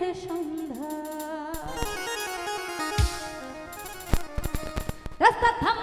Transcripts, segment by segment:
করিতেছে সন্ধ্যা। রাস্তা থামাইয়া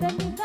ಕಣ್ಣು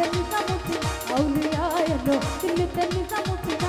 تلقى مفيد أولياء يدو كل تلقى مفيد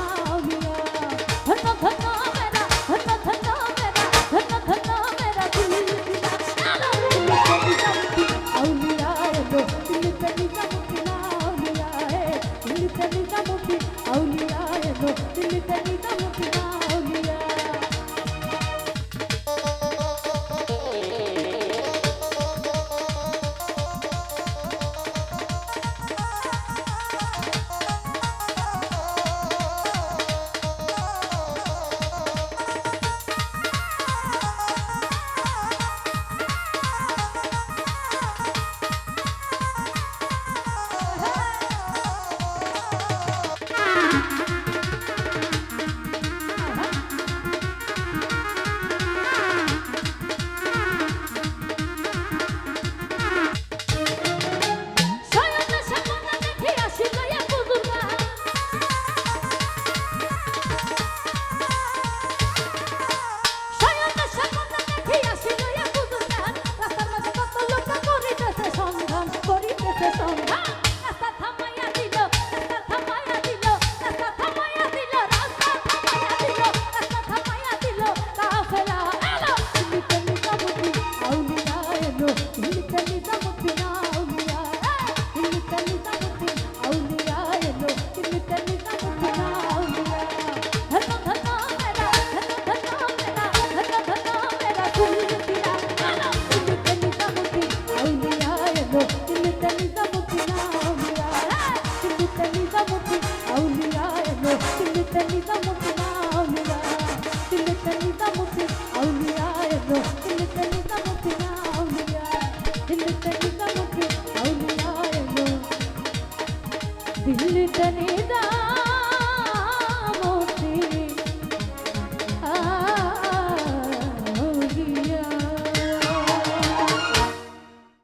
ಕನೆ